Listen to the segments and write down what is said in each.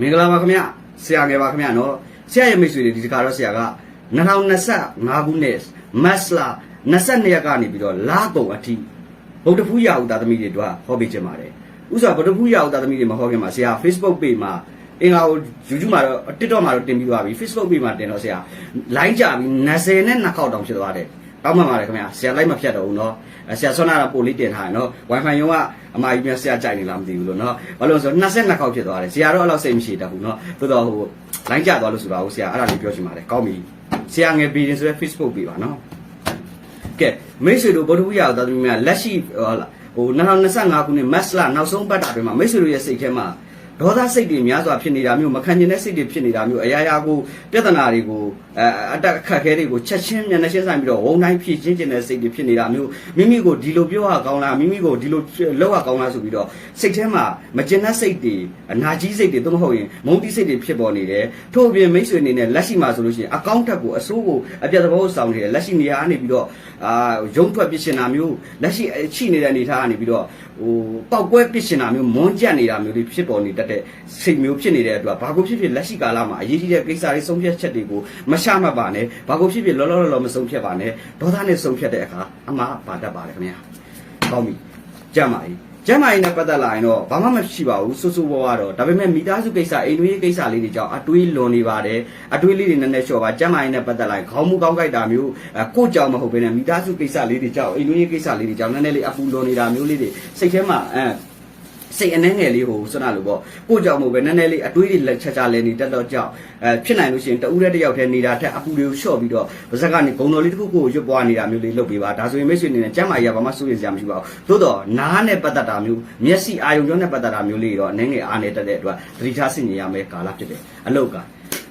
မင်္ဂလာပါခင်ဗျဆရာငယ်ပါခင်ဗျနော်ဆရာရဲ့မိတ်ဆွေတွေဒီတခါတော့ဆရာက2025ခုနှစ်မတ်လ22ရက်ကနေပြီးတော့လာကုန်အထိဗုဒ္ဓဖူးရာဦးသားသမီးတွေတို့ဟောပေးခြင်းပါတယ်ဥစ္စာဗုဒ္ဓဖူးရာဦးသားသမီးတွေမဟောခင်မှာဆရာ Facebook page မှာအင်္ဂါကို YouTube မှာတော့ TikTok မှာတော့တင်ပြီးသွားပြီ Facebook page မှာတင်တော့ဆရာ line ကြပြီး20နဲ့2ခေါက်တောင်ဖြစ်သွားတယ် တောင်းမှန်ပါတယ်ခင်ဗျာဆရာလိုက်မဖြတ်တော့ဘူးเนาะဆရာဆွမ်းနာတော့ပို့လေးတင်ထားရယ်เนาะ Wi-Fi ရုံကအမကြီးများဆရာကြိုက်နေလားမသိဘူးလို့เนาะဘာလို့လဲဆိုတော့22ခေါက်ဖြစ်သွားတယ်ဆရာတော့အဲ့လောက်စိတ်မရှိတတ်ဘူးเนาะသို့တော့ဟို line ကြသွားလို့ဆိုတာကိုဆရာအဲ့ဒါလေးပြောချင်ပါတယ်ကောင်းပြီဆရာငယ်ပြီးရင်ဆိုရဲ Facebook ပြီးပါเนาะကဲမိတ်ဆွေတို့ဗုဒ္ဓဝိယတော်သူများလက်ရှိဟောလာဟို2025ခုနှစ်မတ်လနောက်ဆုံးပတ်တာအတွင်းမှာမိတ်ဆွေတို့ရဲ့စိတ်ထဲမှာ ဒေါသစိတ်တွေများစွာဖြစ်နေတာမျိုးမခံကျင်တဲ့စိတ်တွေဖြစ်နေတာမျိုးအရာရာကိုပြဿနာတွေကိုအဲအတက်အခက်ခဲတွေကိုချက်ချင်းမျက်နှာချင်းဆိုင်ပြီးတော့ဝုံတိုင်းဖြည့်ချင်းကျင်တဲ့စိတ်တွေဖြစ်နေတာမျိုးမိမိကိုဒီလိုပြောရကောင်းလားမိမိကိုဒီလိုလောက်ရကောင်းလားဆိုပြီးတော့စိတ်ထဲမှာမကျင်တဲ့စိတ်တွေအနာကြီးစိတ်တွေသို့မဟုတ်ရင်မုန်းတိစိတ်တွေဖြစ်ပေါ်နေတယ်ထို့အပြင်မိတ်ဆွေအနေနဲ့လက်ရှိမှာဆိုလို့ရှိရင်အကောင့်တက်ကိုအစိုးကိုအပြတ်သဘောဆောင်နေတယ်လက်ရှိနေရာကနေပြီးတော့အာရုံထွက်ပြစ်ရှင်တာမျိုးလက်ရှိရှိနေတဲ့အနေထားကနေပြီးတော့ဟိုပောက်ကွဲပြစ်ရှင်တာမျိုးမွန်းကြက်နေတာမျိုးတွေဖြစ်ပေါ်နေတတ်တဲ့စိတ်မျိုးဖြစ်နေတဲ့အတွက်ဘာကိုဖြစ်ဖြစ်လက်ရှိကာလမှာအရေးကြီးတဲ့ကိစ္စတွေဆုံးဖြတ်ချက်တွေကိုမရှာမှတ်ပါနဲ့ဘာကိုဖြစ်ဖြစ်လောလောလောလောမဆုံးဖြတ်ပါနဲ့ဒေါသနဲ့ဆုံးဖြတ်တဲ့အခါအမှားပါတတ်ပါတယ်ခင်ဗျာကောင်းပြီကြမ်းပါ၏ ကျမ်းမာရေးနဲ့ပတ်သက်လာရင်တော့ဘာမှမရှိပါဘူးစိုးစိုးဝါးဝါတော့ဒါပေမဲ့မိသားစုကိစ္စအိမ်တွင်းကိစ္စလေးတွေကြောင့်အတွေးလွန်နေပါတယ်အတွေးလေးတွေနည်းနည်းလျှော့ပါကျမ်းမာရေးနဲ့ပတ်သက်လာရင်ခေါင်းမူကောင်းကြိုက်တာမျိုးအကိုကြောင့်မဟုတ်ဘဲနဲ့မိသားစုကိစ္စလေးတွေကြောင့်အိမ်တွင်းကိစ္စလေးတွေကြောင့်နည်းနည်းလေးအပူလွန်နေတာမျိုးလေးတွေစိတ်ထဲမှာအဲ စိတ်အနှဲငယ်လေးဟိုစွနာလို့ပေါ့ကိုကြောင့်မဟုတ်ပဲနည်းနည်းလေးအတွေးတွေလက်ချာချာလဲနေတက်တော့ကြောက်အဲဖြစ်နိုင်လို့ရှိရင်တဦးတည်းတစ်ယောက်တည်းနေတာထက်အပူတွေကိုလျှော့ပြီးတော့ဗဇက်ကနေဂုံတော်လေးတစ်ခုကိုရွတ်ပွားနေတာမျိုးလေးလုပ်ပေးပါဒါဆိုရင်မိတ်ဆွေအနေနဲ့ကျမ်းမာရေးကဘာမှစိုးရိမ်စရာမရှိပါဘူးသို့တော့နားနဲ့ပတ်သက်တာမျိုးမျက်စိအာရုံကြောနဲ့ပတ်သက်တာမျိုးလေးတော့အနှဲငယ်အားနေတတ်တဲ့အတွက်သတိထားဆင်ခြင်ရမယ်ကာလဖြစ်တယ်အလောက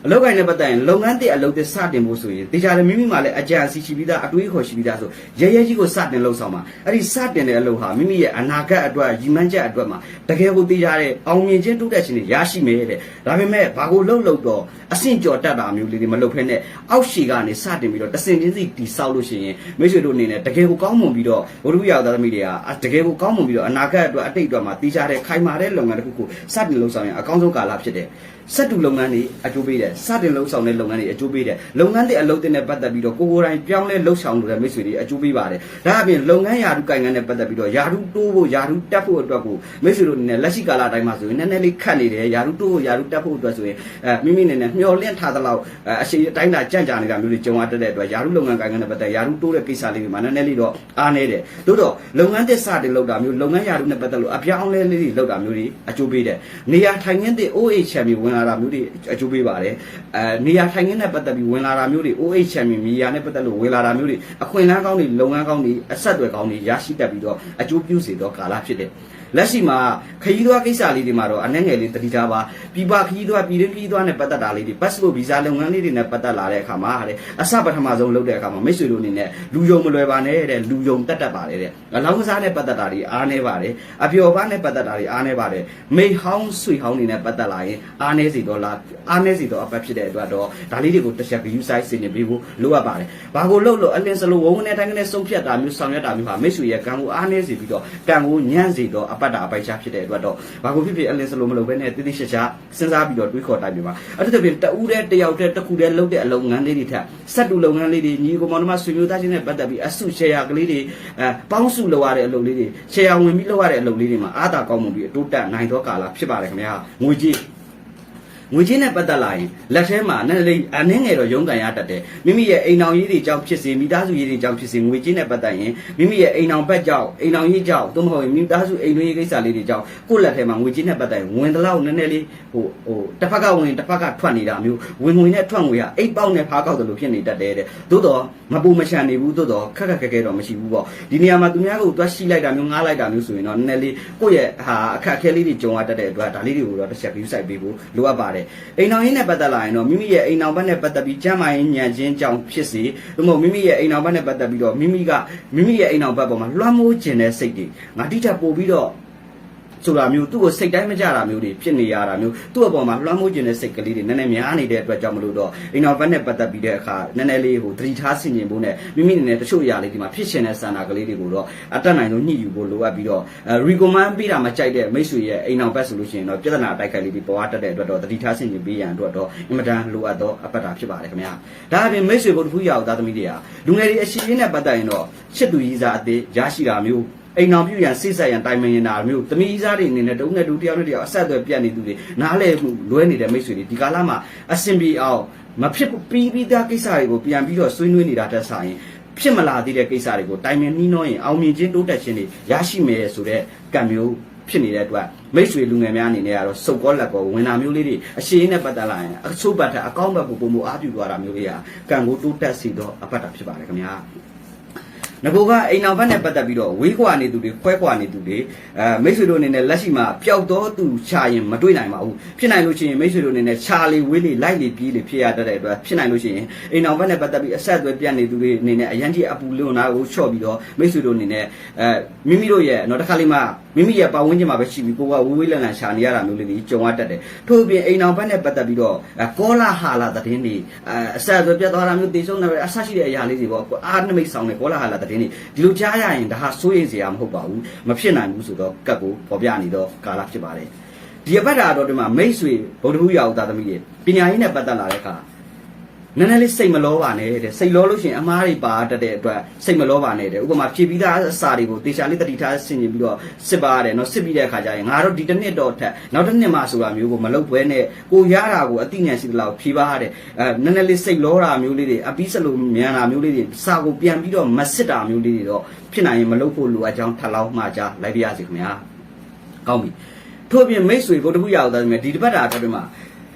အလောက်ကိုင်းနဲ့ပတ်သက်ရင်လုပ်ငန်းတစ်အလုပ်တစ်စတင်ဖို့ဆိုရင်တေချာတယ်မိမိမှလည်းအကြံစီရှိပြီးသားအတွေးခေါ်ရှိပြီးသားဆိုရဲရဲကြီးကိုစတင်လှုပ်ဆောင်ပါအဲ့ဒီစတင်တဲ့အလုပ်ဟာမိမိရဲ့အနာဂတ်အတွက်ရည်မှန်းချက်အတွက်မှာတကယ်ကိုတေချာတဲ့အောင်မြင်ခြင်းတိုးတက်ခြင်းတွေရရှိမယ်တဲ့ဒါပေမဲ့ဘာကိုလှုပ်လှုပ်တော့အဆင့်ကျော်တက်တာမျိုးလေးတွေမလုပ်ဖ ೇನೆ အောက်ရှည်ကနေစတင်ပြီးတော့တဆင်ချင်းစီတီဆောက်လို့ရှိရင်မိတ်ဆွေတို့အနေနဲ့တကယ်ကိုကောင်းမွန်ပြီးတော့ဘုရုရောက်သားသမီးတွေကတကယ်ကိုကောင်းမွန်ပြီးတော့အနာဂတ်အတွက်အတိတ်အတွက်မှာတေချာတဲ့ခိုင်မာတဲ့လုပ်ငန်းတစ်ခုကိုစတင်လှုပ်ဆောင်ရင်အကောင်းဆုံးကာလဖြစ်တယ်စက်တူလုပ်ငန်းတွေအကျိုးပေးတယ်စတင်လှုပ်ဆောင်တဲ့လုပ်ငန်းတွေအကျိုးပေးတယ်လုပ်ငန်းတွေအလုပ်တင်နဲ့ပတ်သက်ပြီးတော့ကိုကိုယ်တိုင်ပြောင်းလဲလှုပ်ဆောင်လို့တဲ့မိတ်ဆွေတွေအကျိုးပေးပါတယ်ဒါအပြင်လုပ်ငန်းယာတုကိုင်ငန်းနဲ့ပတ်သက်ပြီးတော့ယာတုတိုးဖို့ယာတုတက်ဖို့အတွက်ကိုမိတ်ဆွေတို့အနေနဲ့လက်ရှိကာလတိုင်းမှာဆိုရင်နည်းနည်းလေးခတ်နေတယ်ယာတုတိုးဖို့ယာတုတက်ဖို့အတွက်ဆိုရင်အဲမိမိအနေနဲ့မျောလင့်ထားသလောက်အရှိအတိုင်းတာကြံ့ကြာနေတာမျိုးတွေကြုံရတတ်တဲ့အတွက်ယာတုလုပ်ငန်းကိုင်ငန်းနဲ့ပတ်သက်ယာတုတိုးတဲ့ကိစ္စလေးတွေမှာနည်းနည်းလေးတော့အားနေတယ်သို့တော့လုပ်ငန်းတစ်စတင်လုပ်တာမျိုးလုပ်ငန်းယာတုနဲ့ပတ်သက်လို့အပြောင်းလဲလေးတွေလုပ်တာမျိုးတွေအကျိုးပေးတယ်နေရာထိုင်ခင်းတဲ့ OH ချန်ပီဝင်လာတာမျိုးတွေအကျိုးပေးပါတယ်အဲနေရာထိုင်ခင်းနဲ့ပတ်သက်ပြီးဝင်လာတာမျိုးတွေ OH ချန်ပီမြေယာနဲ့ပတ်သက်လို့ဝင်လာတာမျိုးတွေအခွင့်အလမ်းကောင်းတွေလုပ်ငန်းကောင်းတွေအဆက်အသွယ်ကောင်းတွေရရှိတတ်ပြီးတော့အကျိုးပြုစေတော့ကာလဖြစ်တယ် လက်ရှိမှာခရီးသွားကိစ္စလေးတွေမှာတော့အနှဲငယ်လေးတတိထားပါပြပခရီးသွားပြည်တွင်းခရီးသွားနဲ့ပတ်သက်တာလေးတွေ passport visa လုပ်ငန်းလေးတွေနဲ့ပတ်သက်လာတဲ့အခါမှာတဲ့အစပထမဆုံးလုပ်တဲ့အခါမှာမိတ်ဆွေတို့အနေနဲ့လူယုံမလွယ်ပါနဲ့တဲ့လူယုံတက်တက်ပါတယ်တဲ့အလောင်းကစားနဲ့ပတ်သက်တာတွေအားနေပါတယ်အပျော်ပါနဲ့ပတ်သက်တာတွေအားနေပါတယ်မိဟောင်းဆွေဟောင်းတွေနဲ့ပတ်သက်လာရင်အားနေစီတော့လားအားနေစီတော့အပတ်ဖြစ်တဲ့အတွက်တော့ဒါလေးတွေကိုတစ်ချက် view size ဆင်နေပေးဖို့လိုအပ်ပါတယ်ဘာကိုလုပ်လို့အလင်းစလို့ဝုန်းနဲ့တိုင်းကနေဆုံးဖြတ်တာမျိုးဆောင်ရွက်တာမျိုးဟာမိတ်ဆွေရဲ့ကံကိုအားနေစီပြီးတော့ကံကိုညံ့စီတော့အပတ်တာအပိုက်ချဖြစ်တဲ့အတွက်တော့ဘာကိုဖြစ်ဖြစ်အလင်းစလို့မလုပ်ဘဲနဲ့တိတိကျကျစဉ်းစားပြီးတော့တွေးခေါ်တိုင်းပြပါအဲ့ဒါတပြင်တဦးတည်းတယောက်တည်းတစ်ခုတည်းလုပ်တဲ့အလုပ်ငန်းလေးတွေထက်စက်တူလုပ်ငန်းလေးတွေညီကိုမောင်နှမဆွေမျိုးသားချင်းနဲ့ပတ်သက်ပြီးအစုရှယ်ယာကလေးတွေအဲပေါင်းစုလုပ်ရတဲ့အလုပ်လေးတွေရှယ်ယာဝင်ပြီးလုပ်ရတဲ့အလုပ်လေးတွေမှာအားသာကောင်းမှုပြီးအတိုးတက်နိုင်သောကာလဖြစ်ပါတယ်ခင်ဗျာငွေကြီး ငွေချင်းနဲ့ပတ်သက်လာရင်လက်ထဲမှာနည်းနည်းလေးအနှင်းငယ်တော့ရုန်းကန်ရတတ်တယ်မိမိရဲ့အိမ်အောင်ရေးတွေကြောင့်ဖြစ်စေမိသားစုရေးတွေကြောင့်ဖြစ်စေငွေချင်းနဲ့ပတ်သက်ရင်မိမိရဲ့အိမ်အောင်ဘက်ကြောင့်အိမ်အောင်ရေးကြောင့်သို့မဟုတ်ရင်မိသားစုအိမ်တွင်းရေးကိစ္စလေးတွေကြောင့်ကိုယ့်လက်ထဲမှာငွေချင်းနဲ့ပတ်သက်ရင်ဝင်တလောက်နည်းနည်းလေးဟိုဟိုတစ်ဖက်ကဝင်တစ်ဖက်ကထွက်နေတာမျိုးဝင်ငွေနဲ့ထွက်ငွေကအိတ်ပေါက်နဲ့ဖားကောက်တယ်လို့ဖြစ်နေတတ်တယ်တဲ့သို့တော့မပူမချန်နေဘူးသို့တော့ခက်ခက်ခဲခဲတော့မရှိဘူးပေါ့ဒီနေရာမှာသူများကိုတွားရှိလိုက်တာမျိုးငားလိုက်တာမျိုးဆိုရင်တော့နည်းနည်းလေးကိုယ့်ရဲ့ဟာအခက်အခဲလေးတွေကြုံရတတ်တဲ့အတွက်ဒါလေးတွေကိုတော့တစ်ချက် view site ပေးဖို့လိုအပ်ပါတယ်အိမ်အောင်ရေးနဲ့ပတ်သက်လာရင်တော့မိမိရဲ့အိမ်အောင်ဘက်နဲ့ပတ်သက်ပြီးကျမ်းမာရေးညံခြင်းကြောင့်ဖြစ်စေသို့မဟုတ်မိမိရဲ့အိမ်အောင်ဘက်နဲ့ပတ်သက်ပြီးတော့မိမိကမိမိရဲ့အိမ်အောင်ဘက်ပေါ်မှာလွှမ်းမိုးခြင်းတဲ့စိတ်တွေငါတိထက်ပို့ပြီးတော့ ဆိုတာမျိုးသူ့ကိုစိတ်တိုင်းမကြတာမျိုးတွေဖြစ်နေရတာမျိုးသူ့အပေါ်မှာလွှမ်းမိုးခြင်းတဲ့စိတ်ကလေးတွေနည်းနည်းများနေတဲ့အတွက်ကြောင့်မလို့တော့အိမ်တော်ဘက်နဲ့ပတ်သက်ပြီးတဲ့အခါနည်းနည်းလေးဟိုသတိထားဆင်ခြင်ဖို့နဲ့မိမိအနေနဲ့တချို့အရာလေးဒီမှာဖြစ်ရှင်တဲ့ဆန္ဒကလေးတွေကိုတော့အတက်နိုင်ဆုံးညှိယူဖို့လိုအပ်ပြီးတော့အဲ recommend ပေးတာမကြိုက်တဲ့မိတ်ဆွေရဲ့အိမ်တော်ဘက်ဆိုလို့ရှိရင်တော့ပြဿနာအတိုက်ခိုက်လေးတွေပေါ်အပ်တတ်တဲ့အတွက်တော့သတိထားဆင်ခြင်ပေးရန်အတွက်တော့အင်မတန်လိုအပ်သောအပတ်တာဖြစ်ပါတယ်ခင်ဗျာဒါအပြင်မိတ်ဆွေဘုဒ္ဓဖူးရာသားသမီးတွေကလူငယ်တွေအရှိရင်းနဲ့ပတ်သက်ရင်တော့ချစ်သူကြီးစားအသေးရရှိတာမျိုး အိမ်အောင်ပြုရန်စိတ်ဆက်ရန်တိုင်ပင်ရင်တာမျိုးတမီးစားတွေအနေနဲ့တုံးနဲ့တူတယောက်နဲ့တယောက်အဆက်အသွယ်ပြတ်နေသူတွေနားလဲမှုလွဲနေတဲ့မိတ်ဆွေတွေဒီကာလမှာအဆင်ပြေအောင်မဖြစ်ပြီးပြီးသားကိစ္စတွေကိုပြန်ပြီးတော့ဆွေးနွေးနေတာတက်ဆိုင်ဖြစ်မလာသေးတဲ့ကိစ္စတွေကိုတိုင်ပင်နှီးနှောရင်အောင်မြင်ခြင်းတိုးတက်ခြင်းတွေရရှိမယ်ဆိုတဲ့ကံမျိုးဖြစ်နေတဲ့အတွက်မိတ်ဆွေလူငယ်များအနေနဲ့ကတော့စုပ်ကောလက်ကောဝင်တာမျိုးလေးတွေအရှိန်နဲ့ပတ်သက်လာရင်အချို့ဘတ်ထက်အကောင့်ဘက်ကိုပုံမအားပြုသွားတာမျိုးလေးဟာကံကိုတိုးတက်စေတော့အပတ်တာဖြစ်ပါတယ်ခင်ဗျာ ငကိုကအိမ်အောင်ဘက်နဲ့ပတ်သက်ပြီးတော့ဝေးကွာနေသူတွေခွဲကွာနေသူတွေအဲမိတ်ဆွေတို့အနေနဲ့လက်ရှိမှာပျောက်တော့သူချရင်မတွေ့နိုင်ပါဘူးဖြစ်နိုင်လို့ရှိရင်မိတ်ဆွေတို့အနေနဲ့ချာလီဝေးလီလိုက်လီပြေးလီဖြစ်ရတတ်တဲ့အတွက်ဖြစ်နိုင်လို့ရှိရင်အိမ်အောင်ဘက်နဲ့ပတ်သက်ပြီးအဆက်အသွယ်ပြတ်နေသူတွေအနေနဲ့အရန်ကြီးအပူလွန်နာကိုချော့ပြီးတော့မိတ်ဆွေတို့အနေနဲ့အဲမိမိတို့ရဲ့တော့တစ်ခါလေးမှ မိမိရဲ့ပတ်ဝန်းကျင်မှာပဲရှိပြီးကိုကဝေးဝေးလန်လန်ရှာနေရတာမျိုးလေးတွေကြုံရတတ်တယ်ထို့အပြင်အိမ်အောင်ဘက်နဲ့ပတ်သက်ပြီးတော့အဲကောလာဟာလာသတင်းတွေအဲအဆက်အသွယ်ပြတ်သွားတာမျိုးတေဆုံးတယ်အဆရှိတဲ့အရာလေးတွေပေါ့အားနမိတ်ဆောင်တဲ့ကောလာဟာလာသတင်းတွေဒီလိုကြားရရင်ဒါဟာစိုးရိမ်စရာမဟုတ်ပါဘူးမဖြစ်နိုင်ဘူးဆိုတော့ကတ်ကိုပေါ်ပြနေတော့ကာလဖြစ်ပါတယ်ဒီအပတ်တာတော့ဒီမှာမိတ်ဆွေဗုဒ္ဓဟူရာဥသားသမီးတွေပညာရေးနဲ့ပတ်သက်လာတဲ့အခါ နည်းနည်းလေးစိတ်မလောပါနဲ့တဲ့စိတ်လောလို့ရှိရင်အမားတွေပါတတ်တဲ့အတွက်စိတ်မလောပါနဲ့တဲ့ဥပမာဖြည့်ပြီးသားအစာတွေကိုတေချာလေးတတိထားဆင်ခြင်ပြီးတော့စစ်ပါရတယ်နော်စစ်ပြီးတဲ့အခါကျရင်ငါတို့ဒီတစ်နှစ်တော့ထက်နောက်တစ်နှစ်မှဆိုတာမျိုးကိုမလုပ်ဘဲနဲ့ကိုရတာကိုအတိညာရှိသလောက်ဖြည့်ပါရတယ်အဲနည်းနည်းလေးစိတ်လောတာမျိုးလေးတွေအပီးစလို့မြန်တာမျိုးလေးတွေစာကိုပြန်ပြီးတော့မစစ်တာမျိုးလေးတွေတော့ဖြစ်နိုင်ရင်မလုပ်ဖို့လိုအပ်ကြောင်းထပ်လောင်းမှာကြားလိုက်ပြရစီခင်ဗျာကောင်းပြီထို့အပြင်မိတ်ဆွေဘုဒ္ဓဘုရားတော်သားတွေဒီတစ်ပတ်တာအတွင်းမှာ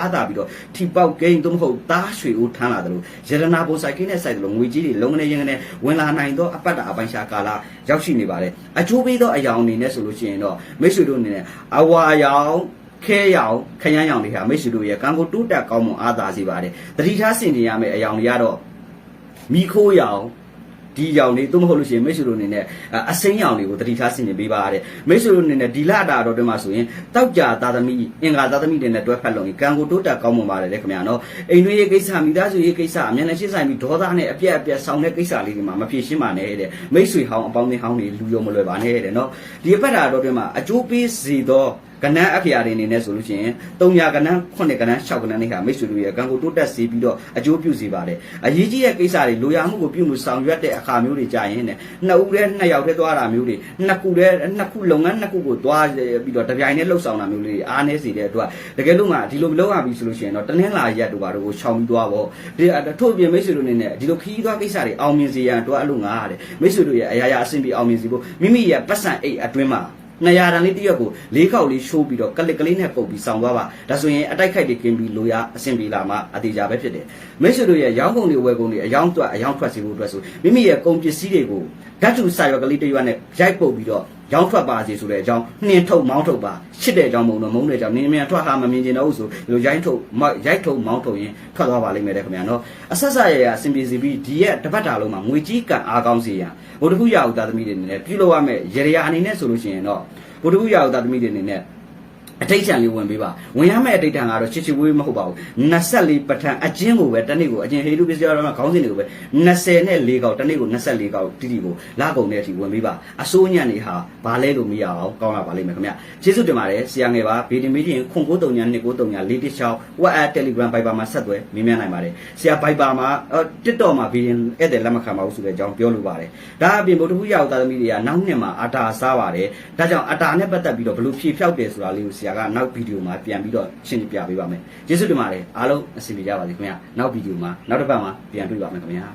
အားသာပြီးတော့ထီပေါက်ကိန်းသို့မဟုတ်သားရွှေဦးထမ်းလာတယ်လို့ရတနာပုံဆိုင်ကိန်းနဲ့ဆိုင်တယ်လို့ငွေကြီးတွေလုံးကနေရင်ကနေဝင်လာနိုင်သောအပတ်တာအပိုင်းရှာကာလရောက်ရှိနေပါတယ်အကျိုးပေးသောအယောင်အနေနဲ့ဆိုလို့ရှိရင်တော့မိတ်ဆွေတို့အနေနဲ့အဝါရောင်ခဲရောင်ခရမ်းရောင်တွေဟာမိတ်ဆွေတို့ရဲ့ကံကိုတိုးတက်ကောင်းမွန်အားသာစေပါတယ်တတိထားဆင်ကျင်ရမယ့်အယောင်တွေကတော့မိခိုးရောင် ဒီရောင်လေးသို့မဟုတ်လို့ရှိရင်မိတ်ဆွေတို့အနေနဲ့အစိမ်းရောင်လေးကိုတတိထားဆင်ကျင်ပေးပါရတဲ့မိတ်ဆွေတို့အနေနဲ့ဒီလအတာတော်တွေမှာဆိုရင်တောက်ကြသားသမီးအင်္ဂါသားသမီးတွေနဲ့တွဲဖက်လို့ကံကိုတိုးတက်ကောင်းမွန်ပါတယ်လေခင်ဗျာနော်အိမ်တွင်းရေးကိစ္စမိသားစုရေးကိစ္စအမြန်နဲ့ရှင်းဆိုင်ပြီးဒေါသနဲ့အပြက်အပြက်ဆောင်တဲ့ကိစ္စလေးတွေမှာမဖြေရှင်းပါနဲ့တဲ့မိတ်ဆွေဟောင်းအပေါင်းအသင်းဟောင်းတွေလူယုံမလွယ်ပါနဲ့တဲ့နော်ဒီအပတ်တာတော်တွေမှာအကျိုးပေးစေသော ကနန်းအခရာတွေအနေနဲ့ဆိုလို့ရှိရင်300ကနန်း9ကနန်း6ကနန်းတွေဟာမိတ်ဆွေတို့ရဲ့ကံကိုတိုးတက်စေပြီးတော့အကျိုးပြုစေပါတယ်အရေးကြီးတဲ့ကိစ္စတွေလိုရာမှုကိုပြုမှုဆောင်ရွက်တဲ့အခါမျိုးတွေကြာရင်နဲ့နှစ်ဦးတည်းနှစ်ယောက်တည်းသွားတာမျိုးတွေနှစ်ခုတည်းနှစ်ခုလုပ်ငန်းနှစ်ခုကိုသွားပြီးတော့တပြိုင်တည်းလှုပ်ဆောင်တာမျိုးလေးတွေအားနည်းစေတဲ့အတွက်တကယ်လို့မှဒီလိုမလုပ်ရပြီဆိုလို့ရှိရင်တော့တနင်္လာရက်တို့ဘာတို့ကိုရှောင်ပြီးသွားပေါ့ဒီထို့အပြင်မိတ်ဆွေတို့အနေနဲ့ဒီလိုခီးသွားကိစ္စတွေအောင်မြင်စေရန်တော့အလို့ငါရတယ်မိတ်ဆွေတို့ရဲ့အရာရာအဆင်ပြေအောင်မြင်စေဖို့မိမိရဲ့ပတ်စံအိတ်အတွင်းမှာ 200တန်လေးတစ်ရက်ကို၄ခေါက်လေးရှိုးပြီးတော့ကလစ်ကလေးနဲ့ပုတ်ပြီးဆောင်သွားပါဒါဆိုရင်အတိုက်ခိုက်တွေကင်းပြီးလိုရအဆင်ပြေလာမှအသေးကြပဲဖြစ်တယ်မိတ်ဆွေတို့ရဲ့ရောင်းကုန်တွေဝယ်ကုန်တွေအယောင်းတွက်အယောင်းထွက်စီဖို့အတွက်ဆိုမိမိရဲ့ကုန်ပစ္စည်းတွေကိုဓာတ်တူစာရွက်ကလေးတစ်ရွက်နဲ့ရိုက်ပုတ်ပြီးတော့ ရောင်းထွက်ပါစေဆိုတဲ့အကြောင်းနှင်းထုတ်မောင်းထုတ်ပါရှစ်တဲ့အကြောင်းမုံတော့မုံတဲ့အကြောင်းနင်းမြန်ထွက်ဟာမမြင်ကျင်တော့ဘူးဆိုဒီလိုရိုင်းထုတ်ရိုက်ထုတ်မောင်းထုတ်ရင်ထွက်သွားပါလိမ့်မယ်တဲ့ခင်ဗျာနော်အဆက်ဆက်ရရအဆင်ပြေစီပြီးဒီရက်တပတ်တာလုံးမှာငွေကြီးကန်အားကောင်းစေရန်ဘုဒ္ဓခုရအောင်သားသမီးတွေအနေနဲ့ပြုလုပ်ရမယ့်ရေရအနေနဲ့ဆိုလို့ရှိရင်တော့ဘုဒ္ဓဘုရားသားသမီးတွေအနေနဲ့ အတိတ်ချံလေးဝင်ပေးပါဝင်ရမယ့်အတိတ်တန်ကတော့ချစ်ချစ်ဝေးမဟုတ်ပါဘူး24ပဋ္ဌာန်းအကျဉ်းကိုပဲတနေ့ကိုအကျဉ်းဟေတုပစ္စည်းရမှာခေါင်းစဉ်တွေကိုပဲ20နဲ့4កောက်တနေ့ကို24កောက်တိတိကိုလာကုန်တဲ့အထိဝင်ပေးပါအစိုးညံ့နေဟာဘာလဲလို့မရအောင်ကောင်းလာပါလိမ့်မယ်ခင်ဗျကျေးဇူးတင်ပါတယ်ဆရာငယ်ပါဗီဒီမီတင်ခွန်ကိုတုံညာ293ညာ416 WhatsApp Telegram Viber မှာဆက်သွယ်မြင်မြန်နိုင်ပါတယ်ဆရာ Viber မှာ TikTok မှာဗီဒီဧည့်သည်လက်မခံပါဘူးဆိုတဲ့အကြောင်းပြောလိုပါတယ်ဒါအပြင်ဗုဒ္ဓဘုရားသားသမီးတွေကနောက်နှစ်မှာအတာစားပါတယ်ဒါကြောင့်အတာနဲ့ပတ်သက်ပြီးတော့ဘလို့ဖြေဖြောက်တယ်ဆိုတာလေးကိုဆရာကနောက်ဗီဒီယိုမှာပြန်ပြီးတော့ရှင်းပြပေးပါမယ်ကျေးဇူးတင်ပါတယ်အားလုံးအဆင်ပြေကြပါစေခင်ဗျာနောက်ဗီဒီယိုမှာနောက်တစ်ပတ်မှာပြန်တွေ့ပါမယ်ခင်ဗျာ